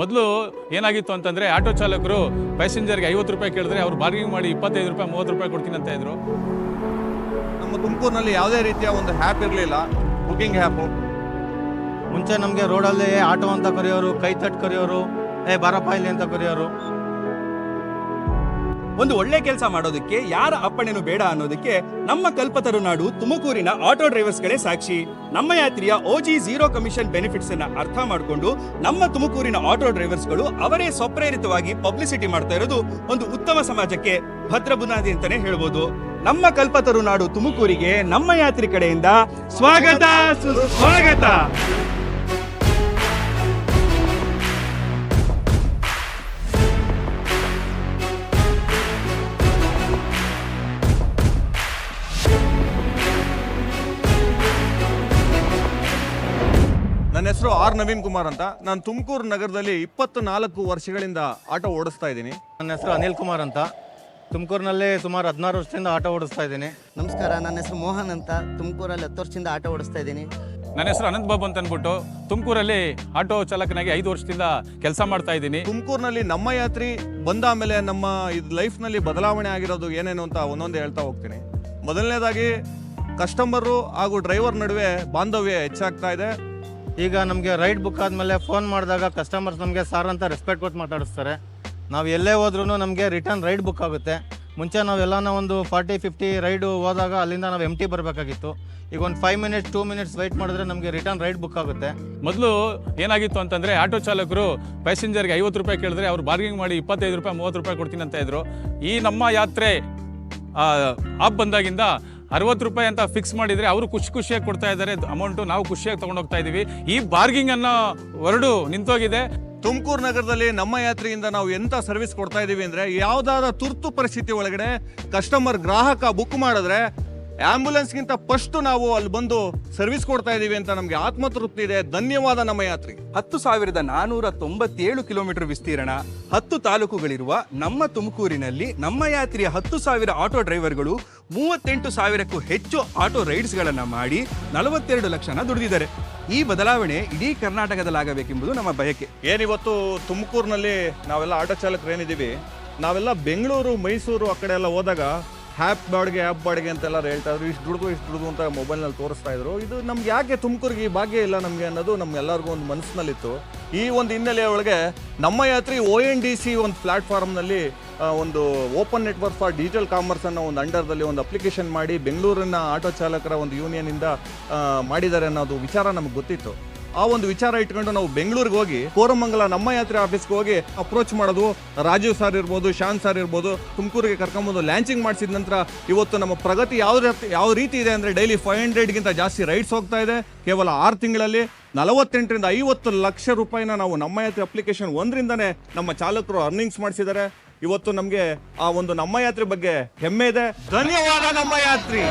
ಮೊದಲು ಏನಾಗಿತ್ತು ಅಂತಂದರೆ ಆಟೋ ಚಾಲಕರು ಪ್ಯಾಸೆಂಜರ್ಗೆ ಐವತ್ತು ರೂಪಾಯಿ ಕೇಳಿದ್ರೆ ಅವ್ರು ಬಾರ್ಗಿಂಗ್ ಮಾಡಿ ಇಪ್ಪತ್ತೈದು ರೂಪಾಯಿ ಮೂವತ್ತು ರೂಪಾಯಿ ಕೊಡ್ತೀನಿ ಅಂತ ಇದ್ರು. ನಮ್ಮ ತುಮಕೂರಿನಲ್ಲಿ ಯಾವುದೇ ರೀತಿಯ ಒಂದು ಹ್ಯಾಪ್ ಇರಲಿಲ್ಲ ಬುಕಿಂಗ್ ಹ್ಯಾಪು ಮುಂಚೆ ನಮಗೆ ರೋಡಲ್ಲಿ ಆಟೋ ಅಂತ ಕರೆಯೋರು ಕೈ ತಟ್ಟು ಕರೆಯೋರು ಏ ಬಾರಪ್ಪ ಇಲ್ಲಿ ಅಂತ ಕರೆಯೋರು. ಒಂದು ಒಳ್ಳೆ ಕೆಲಸ ಮಾಡೋದಕ್ಕೆ ಯಾರ ಅಪ್ಪಣೆನೂ ಬೇಡ ಅನ್ನೋದಕ್ಕೆ ನಮ್ಮ ಕಲ್ಪತರು ನಾಡು ತುಮಕೂರಿನ ಆಟೋ ಡ್ರೈವರ್ಸ್ಗಳೇ ಸಾಕ್ಷಿ. ನಮ್ಮ ಯಾತ್ರೆಯ ಓಜಿ ಜೀರೋ ಕಮಿಷನ್ ಬೆನಿಫಿಟ್ಸ್ ಅನ್ನ ಅರ್ಥ ಮಾಡಿಕೊಂಡು ನಮ್ಮ ತುಮಕೂರಿನ ಆಟೋ ಡ್ರೈವರ್ಸ್ಗಳು ಅವರೇ ಸ್ವಪ್ರೇರಿತವಾಗಿ ಪಬ್ಲಿಸಿಟಿ ಮಾಡ್ತಾ ಇರೋದು ಒಂದು ಉತ್ತಮ ಸಮಾಜಕ್ಕೆ ಭದ್ರ ಬುನಾದಿ ಅಂತಾನೆ ಹೇಳ್ಬೋದು. ನಮ್ಮ ಕಲ್ಪತರು ನಾಡು ತುಮಕೂರಿಗೆ ನಮ್ಮ ಯಾತ್ರಿ ಕಡೆಯಿಂದ ಸ್ವಾಗತ, ಸುಸ್ವಾಗತ! ನನ್ನ ಹೆಸರು ಆರ್ ನವೀನ್ ಕುಮಾರ್ ಅಂತ. ನಾನು ತುಮಕೂರು ನಗರದಲ್ಲಿ ಇಪ್ಪತ್ತು ನಾಲ್ಕು ವರ್ಷಗಳಿಂದ ಆಟೋ ಓಡಿಸ್ತಾ ಇದ್ದೀನಿ. ನನ್ನ ಹೆಸರು ಅನಿಲ್ ಕುಮಾರ್ ಅಂತ. ತುಮಕೂರಿನಲ್ಲಿ ಸುಮಾರು ಹದಿನಾರು ವರ್ಷದಿಂದ ಆಟೋ ಓಡಿಸ್ತಾ ಇದ್ದೀನಿ. ನಮಸ್ಕಾರ ನನ್ನ ಹೆಸರು ಮೋಹನ್ ಅಂತ. ತುಮಕೂರಲ್ಲಿ ಹತ್ತು ವರ್ಷದಿಂದ ಆಟೋ ಓಡಿಸ್ತಾ ಇದ್ದೀನಿ. ನನ್ನ ಹೆಸರು ಅನಂತ್ ಬಾಬು ಅಂತ ಅಂದ್ಬಿಟ್ಟು ತುಮಕೂರಲ್ಲಿ ಆಟೋ ಚಾಲಕನಾಗಿ ಐದು ವರ್ಷದಿಂದ ಕೆಲಸ ಮಾಡ್ತಾ ಇದ್ದೀನಿ. ತುಮಕೂರಿನಲ್ಲಿ ನಮ್ಮ ಯಾತ್ರಿ ಬಂದ ಮೇಲೆ ನಮ್ಮ ಇದು ಲೈಫ್ನಲ್ಲಿ ಬದಲಾವಣೆ ಆಗಿರೋದು ಏನೇನು ಅಂತ ಒಂದೊಂದು ಹೇಳ್ತಾ ಹೋಗ್ತೀನಿ. ಮೊದಲನೇದಾಗಿ ಕಸ್ಟಮರು ಹಾಗೂ ಡ್ರೈವರ್ ನಡುವೆ ಬಾಂಧವ್ಯ ಹೆಚ್ಚಾಗ್ತಾ ಇದೆ. ಈಗ ನಮಗೆ ರೈಡ್ ಬುಕ್ ಆದಮೇಲೆ ಫೋನ್ ಮಾಡಿದಾಗ ಕಸ್ಟಮರ್ಸ್ ನಮಗೆ ಸಾರ್ ಅಂತ ರೆಸ್ಪೆಕ್ಟ್ ಕೊಟ್ಟು ಮಾತಾಡಿಸ್ತಾರೆ. ನಾವು ಎಲ್ಲೇ ಹೋದ್ರೂ ನಮಗೆ ರಿಟರ್ನ್ ರೈಡ್ ಬುಕ್ ಆಗುತ್ತೆ. ಮುಂಚೆ ನಾವೆಲ್ಲನ ಒಂದು ಫಾರ್ಟಿ ಫಿಫ್ಟಿ ರೈಡು ಹೋದಾಗ ಅಲ್ಲಿಂದ ನಾವು ಎಂ ಟಿ ಬರಬೇಕಾಗಿತ್ತು. ಈಗ ಒಂದು five minutes two minutes wait ಮಾಡಿದ್ರೆ ನಮಗೆ ರಿಟರ್ನ್ ರೈಡ್ ಬುಕ್ ಆಗುತ್ತೆ. ಮೊದಲು ಏನಾಗಿತ್ತು ಅಂತಂದರೆ ಆಟೋ ಚಾಲಕರು ಪ್ಯಾಸೆಂಜರ್ಗೆ ಐವತ್ತು ರೂಪಾಯಿ ಕೇಳಿದ್ರೆ ಅವ್ರು ಬಾರ್ಗಿಂಗ್ ಮಾಡಿ ಇಪ್ಪತ್ತೈದು ರೂಪಾಯಿ, ಮೂವತ್ತು ರೂಪಾಯಿ ಕೊಡ್ತೀನಿ ಅಂತ ಇದ್ರು. ಈ ನಮ್ಮ ಯಾತ್ರೆ ಆಪ್ ಬಂದಾಗಿಂದ ಅರವತ್ತು ರೂಪಾಯಿ ಅಂತ ಫಿಕ್ಸ್ ಮಾಡಿದ್ರೆ ಅವರು ಖುಷಿ ಖುಷಿಯಾಗಿ ಕೊಡ್ತಾ ಇದ್ದಾರೆ. ಅಮೌಂಟು ನಾವು ಖುಷಿಯಾಗಿ ತಗೊಂಡೋಗ್ತಾ ಇದ್ದೀವಿ ಈ ಬಾರ್ಗಿಂಗ್ ಅನ್ನೋ ವರ್ಡು ನಿಂತೋಗಿದೆ. ತುಮಕೂರು ನಗರದಲ್ಲಿ ನಮ್ಮ ಯಾತ್ರೆಯಿಂದ ನಾವು ಎಂತ ಸರ್ವಿಸ್ ಕೊಡ್ತಾ ಇದ್ದೀವಿ ಅಂದ್ರೆ, ಯಾವುದಾದ ತುರ್ತು ಪರಿಸ್ಥಿತಿ ಒಳಗಡೆ ಕಸ್ಟಮರ್ ಗ್ರಾಹಕ ಬುಕ್ ಮಾಡಿದ್ರೆ ಆಂಬ್ಯುಲೆನ್ಸ್ಗಿಂತ ಫಸ್ಟ್ ನಾವು ಅಲ್ಲಿ ಬಂದು ಸರ್ವಿಸ್ ಕೊಡ್ತಾ ಇದ್ದೀವಿ ಅಂತ ನಮಗೆ ಆತ್ಮತೃಪ್ತಿ ಇದೆ. ಧನ್ಯವಾದ ನಮ್ಮ ಯಾತ್ರಿ ಹತ್ತು ಸಾವಿರದ ನಾನೂರ ತೊಂಬತ್ತೇಳು ಕಿಲೋಮೀಟರ್ ವಿಸ್ತೀರ್ಣ ಹತ್ತು ತಾಲೂಕುಗಳಿರುವ ನಮ್ಮ ತುಮಕೂರಿನಲ್ಲಿ ನಮ್ಮ ಯಾತ್ರೆಯ ಹತ್ತು ಸಾವಿರ ಆಟೋ ಡ್ರೈವರ್ಗಳು ಮೂವತ್ತೆಂಟು ಸಾವಿರಕ್ಕೂ ಹೆಚ್ಚು ಆಟೋ ರೈಡ್ಸ್ಗಳನ್ನು ಮಾಡಿ ನಲವತ್ತೆರಡು ಲಕ್ಷನ ದುಡಿದಿದ್ದಾರೆ. ಈ ಬದಲಾವಣೆ ಇಡೀ ಕರ್ನಾಟಕದಲ್ಲಾಗಬೇಕೆಂಬುದು ನಮ್ಮ ಬಯಕೆ. ಏನಿವತ್ತು ತುಮಕೂರಿನಲ್ಲಿ ನಾವೆಲ್ಲ ಆಟೋ ಚಾಲಕರು ಏನಿದ್ದೀವಿ ನಾವೆಲ್ಲ ಬೆಂಗಳೂರು ಮೈಸೂರು ಆ ಕಡೆ ಎಲ್ಲ ಹೋದಾಗ ಹ್ಯಾಪ್ ಬಾಡಿಗೆ, ಆ್ಯಪ್ ಬಾಡಿಗೆ ಅಂತೆಲ್ಲ ಹೇಳ್ತಾ ಇದ್ರು. ಇಷ್ಟು ದುಡ್ದು ಇಷ್ಟು ದುಡ್ದು ಅಂತ ಮೊಬೈಲ್ನಲ್ಲಿ ತೋರಿಸ್ತಾ ಇದ್ರು. ಇದು ನಮ್ಗೆ ಯಾಕೆ ತುಮಕೂರಿಗೆ ಭಾಗ್ಯ ಇಲ್ಲ ನಮಗೆ ಅನ್ನೋದು ನಮ್ಗೆಲ್ಲರಿಗೂ ಒಂದು ಮನಸ್ಸಿನಲ್ಲಿತ್ತು. ಈ ಒಂದು ಹಿನ್ನೆಲೆಯ ಒಳಗೆ ನಮ್ಮ Yatri O N D C ಒಂದು ಪ್ಲಾಟ್ಫಾರ್ಮ್ನಲ್ಲಿ ಒಂದು open network for digital commerce ಅನ್ನೋ ಒಂದು ಅಂಡರ್ದಲ್ಲಿ ಒಂದು ಅಪ್ಲಿಕೇಶನ್ ಮಾಡಿ ಬೆಂಗಳೂರಿನ ಆಟೋ ಚಾಲಕರ ಒಂದು ಯೂನಿಯನಿಂದ ಮಾಡಿದ್ದಾರೆ ಅನ್ನೋದು ವಿಚಾರ ನಮಗೆ ಗೊತ್ತಿತ್ತು. ಆ ಒಂದು ವಿಚಾರ ಇಟ್ಕೊಂಡು ನಾವು ಬೆಂಗಳೂರಿಗೆ ಹೋಗಿ ಕೋರಮಂಗಲ ನಮ್ಮ ಯಾತ್ರೆ ಆಫೀಸ್ಗೆ ಹೋಗಿ ಅಪ್ರೋಚ್ ಮಾಡೋದು. ರಾಜೀವ್ ಸರ್ ಇರ್ಬೋದು, ಶಾನ್ ಸರ್ ಇರ್ಬೋದು, ತುಮಕೂರಿಗೆ ಕರ್ಕೊಂಬಂದು ಲ್ಯಾಂಚಿಂಗ್ ಮಾಡಿಸಿದ ನಂತರ ಇವತ್ತು ನಮ್ಮ ಪ್ರಗತಿ ಯಾವ ಯಾವ ರೀತಿ ಇದೆ ಅಂದರೆ ಡೈಲಿ ಫೈವ್ ಹಂಡ್ರೆಡ್ಗಿಂತ ಜಾಸ್ತಿ ರೈಡ್ಸ್ ಹೋಗ್ತಾ ಇದೆ. ಕೇವಲ ಆರು ತಿಂಗಳಲ್ಲಿ ನಲವತ್ತೆಂಟರಿಂದ ಐವತ್ತು ಲಕ್ಷ ರೂಪಾಯಿನ ನಾವು ನಮ್ಮ ಯಾತ್ರೆ ಅಪ್ಲಿಕೇಶನ್ ಒಂದರಿಂದನೇ ನಮ್ಮ ಚಾಲಕರು ಅರ್ನಿಂಗ್ಸ್ ಮಾಡಿಸಿದ್ದಾರೆ. ಇವತ್ತು ನಮಗೆ ಆ ಒಂದು ನಮ್ಮ ಯಾತ್ರೆ ಬಗ್ಗೆ ಹೆಮ್ಮೆ ಇದೆ. ಧನ್ಯವಾದ ನಮ್ಮ ಯಾತ್ರಿ!